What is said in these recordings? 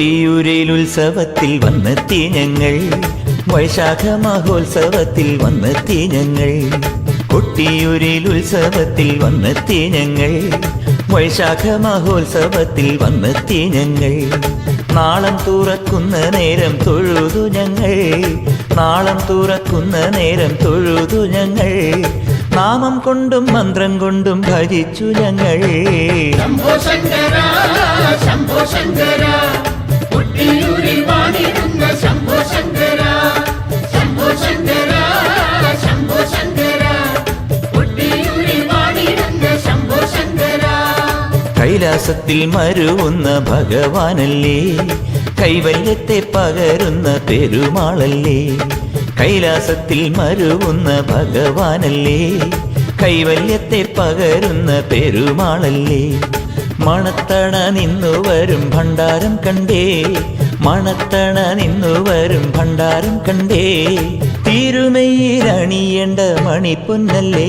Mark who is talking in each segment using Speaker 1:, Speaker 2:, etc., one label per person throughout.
Speaker 1: കൊട്ടിയൂരിൽ
Speaker 2: ഉത്സവത്തിൽ വന്നെത്തി ഞങ്ങൾ. വൈശാഖ മഹോത്സവത്തിൽ വന്നെത്തി ഞങ്ങൾ. കൊട്ടിയൂരിൽ ഉത്സവത്തിൽ വന്നെത്തി ഞങ്ങൾ. വൈശാഖ മഹോത്സവത്തിൽ വന്നെത്തി ഞങ്ങൾ. നാളം തുറക്കുന്ന നേരം തൊഴുതു ഞങ്ങൾ. നാളം തുറക്കുന്ന നേരം തൊഴുതു ഞങ്ങൾ. നാമം കൊണ്ടും മന്ത്രം കൊണ്ടും ഭജിച്ചു ഞങ്ങൾ.
Speaker 1: ശംഭോ ശങ്കര ശംഭോ ശങ്കര. ശംഭോ ശംഭോ ശംഭോ ശംഭോ
Speaker 2: കൈലാസത്തിൽ മരുവുന്ന ഭഗവാനല്ലേ? കൈവല്യത്തെ പകരുന്ന പെരുമാളല്ലേ? കൈലാസത്തിൽ മരുവുന്ന ഭഗവാനല്ലേ? കൈവല്യത്തെ പകരുന്ന പെരുമാളല്ലേ? മണത്തണ നിന്നു വരും ഭണ്ഡാരം കണ്ടേ. മണത്തണ നിന്നു വരും ഭണ്ഡാരം കണ്ടേ. തിരുമയിലണിയേണ്ട മണിപ്പൊന്നല്ലേ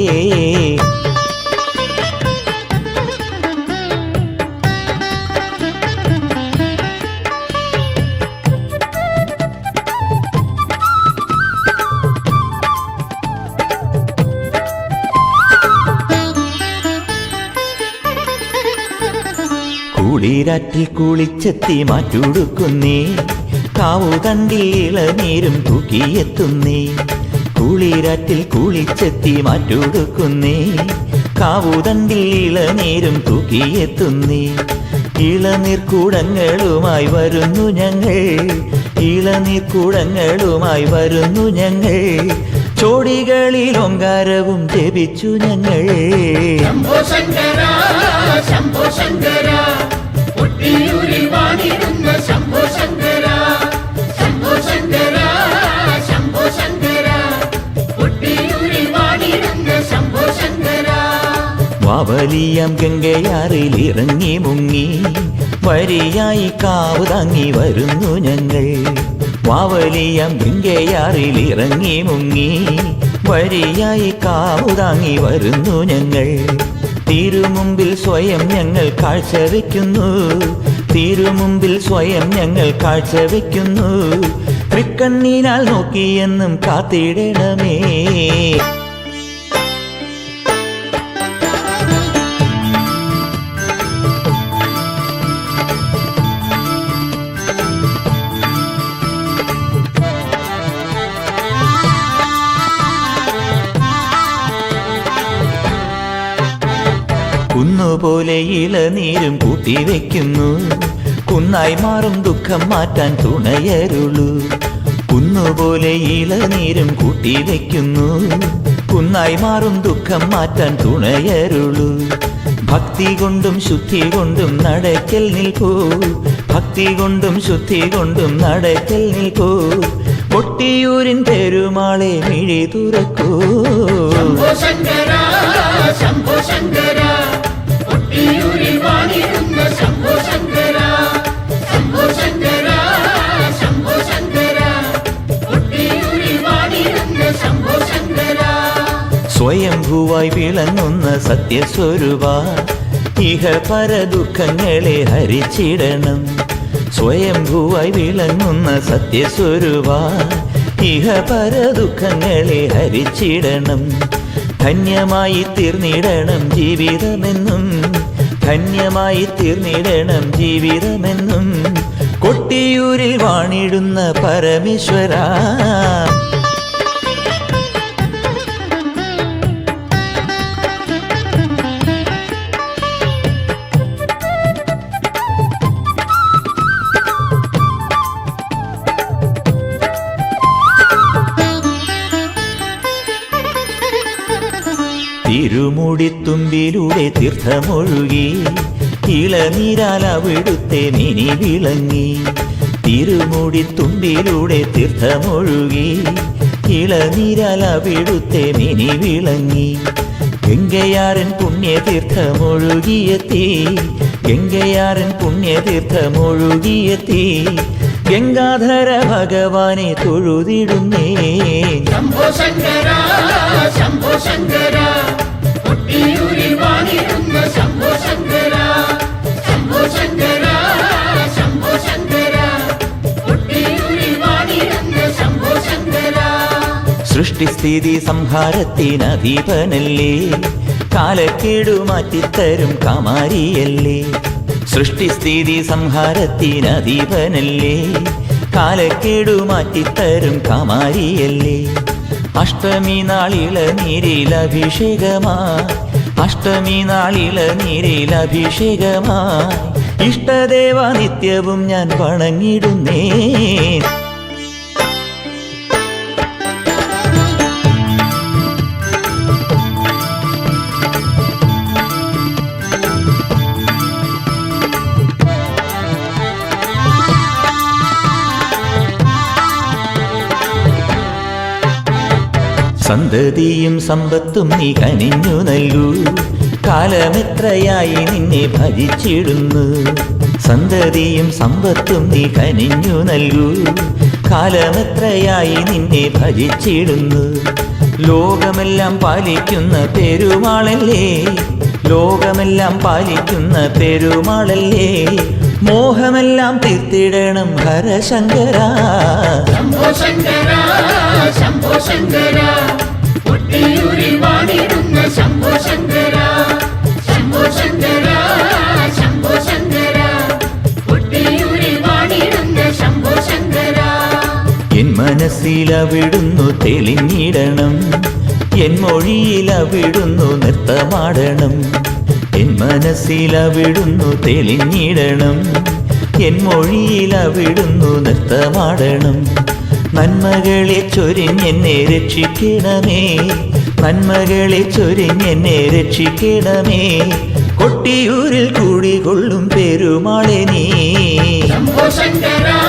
Speaker 2: കുളിരാറ്റിൽ കുളിച്ചെത്തി മാറ്റുടുക്കുന്നേ. കാവു കാവുതണ്ടിൽ നീരും തൂക്കിയെത്തുന്നേ. കുളിരാറ്റിൽ കുളിച്ചെത്തി മാറ്റുടുക്കുന്നേ. കാവു കാവുതണ്ടിൽ നീരും തൂക്കിയെത്തുന്നേ. ഇളനീർക്കൂടങ്ങളുമായി വരുന്നു ഞങ്ങൾ. ഇളനീർക്കൂടങ്ങളുമായി വരുന്നു ഞങ്ങൾ. ചോടികളിൽ ഓങ്കാരവും ജപിച്ചു ഞങ്ങൾ.
Speaker 1: ശംഭോ ശങ്കര ശംഭോ ശങ്കര.
Speaker 2: വാവലിയാം ഗംഗയാറിൽ ഇറങ്ങി മുങ്ങി. വരിയായി കാവ് താങ്ങി വരുന്നു ഞങ്ങൾ. വാവലിയം ഗംഗയാറിൽ ഇറങ്ങി മുങ്ങി. വരിയായി കാവ് താങ്ങി വരുന്നു ഞങ്ങൾ. തിരുമുമ്പിൽ സ്വയം ഞങ്ങൾ കാഴ്ച വയ്ക്കുന്നു. തിരുമുമ്പിൽ സ്വയം ഞങ്ങൾ കാഴ്ച വയ്ക്കുന്നു. തൃക്കണ്ണീനാൽ നോക്കിയെന്നും കാത്തിടണമേ. കുന്നുപോലെ ഇളനീരും കൂട്ടിവെക്കുന്നു കുന്നായി മാറും ദുഃഖം മാറ്റാൻ തുണയരുളൂ. കുന്നുപോലെ ഇളനീരും കൂട്ടിവെക്കുന്നു കുന്നായി മാറും ദുഃഖം മാറ്റാൻ തുണയരുളൂ. ഭക്തി കൊണ്ടും ശുദ്ധി കൊണ്ടും നടക്കൽ നിൽക്കൂ. ഭക്തി കൊണ്ടും ശുദ്ധി കൊണ്ടും നടക്കൽ നിൽക്കൂ. കൊട്ടിയൂരിൻ പെരുമാളെ മിഴി തുറക്കൂ.
Speaker 1: ശംഭോ ശങ്കര.
Speaker 2: സ്വയംഭൂവായി വിളങ്ങുന്ന സത്യസ്വരൂപ ഇഹ പര ദുഃഖങ്ങളെ ഹരിച്ചിടണം. സ്വയംഭൂവായി വിളങ്ങുന്ന സത്യസ്വരൂപ ഇഹ പര ദുഃഖങ്ങളെ ഹരിച്ചിടണം. ധന്യമായി തീർന്നിടണം ജീവിതമെന്നും ധന്യമായി തീർന്നിടണം ജീവിതമെന്നും. കൊട്ടിയൂരിൽ വാണിടുന്ന പരമേശ്വര തിരുമുടിത്തുമ്പിലൂടെ തീർത്ഥമൊഴുകി ഇളനീരാൽ അവിടുത്തെ മിനി വിളങ്ങി. തിരുമുടിത്തുമ്പിലൂടെ തീർത്ഥമൊഴുകി ഇളനീരാൽ അവിടുത്തെ മിനി വിളങ്ങി. ഗംഗയാരൻ പുണ്യതീർത്ഥമൊഴുകിയെത്തി പുണ്യ പുണ്യതീർത്ഥമൊഴുകിയെത്തി. ഗംഗാധര ഭഗവാനെ തൊഴുതിടുന്നേ.
Speaker 1: ശംഭോ ശങ്കര ശംഭോ ശങ്കര.
Speaker 2: സൃഷ്ടിസ്ഥിതി സംഹാരത്തിനധീപനല്ലേ? കാലക്കേടു മാറ്റിത്തരും കാമാരിയല്ലേ? സൃഷ്ടിസ്ഥിതി സംഹാരത്തിനധീപനല്ലേ? കാലക്കേടു മാറ്റിത്തരും കാമാരിയല്ലേ? അഷ്ടമി നീരിൽ നീരിലഭിഷേകമായി അഷ്ടമി നീരിൽ നീരിലഭിഷേകമായി ഇഷ്ടദേവ നിത്യവും ഞാൻ വണങ്ങിടുന്നേ. സന്തതിയും സമ്പത്തും നീ കനിഞ്ഞു നൽകൂ. കാലമെത്രയായി നിന്നെ ഭജിച്ചിടുന്നു സന്തതിയും സമ്പത്തും നീ കനിഞ്ഞു നൽകൂ. കാലമെത്രയായി നിന്നെ ഭജിച്ചിടുന്നു ലോകമെല്ലാം പാലിക്കുന്ന പെരുമാളല്ലേ? ലോകമെല്ലാം പാലിക്കുന്ന പെരുമാളല്ലേ? മോഹമെല്ലാം തീർത്തിടണം ഹരശങ്കര.
Speaker 1: ശംഭോ ശങ്കര ശംഭോ ശങ്കര വാണിടുന്ന ശംഭോ ശങ്കര ശംഭോ ശങ്കര ശംഭോ ശങ്കര വാണിടുന്ന ശംഭോ ശങ്കര
Speaker 2: എൻ മനസ്സിലവിടുന്നു തെളിഞ്ഞിടണം എൻ മൊഴിയിലവിടുന്നു നൃത്തമാടണം. എൻ തെളിഞ്ഞിടണം. എൻ മൊഴിയിലവിടുന്നു നൃത്തമാടണം. നന്മകളെ ചൊരിഞ്ഞെന്നെ രക്ഷിക്കണമേ. നന്മകളെ ചൊരിഞ്ഞെന്നെ രക്ഷിക്കണമേ. കൊട്ടിയൂരിൽ കൂടികൊള്ളും പെരുമാളെ നീ.
Speaker 1: ശങ്കര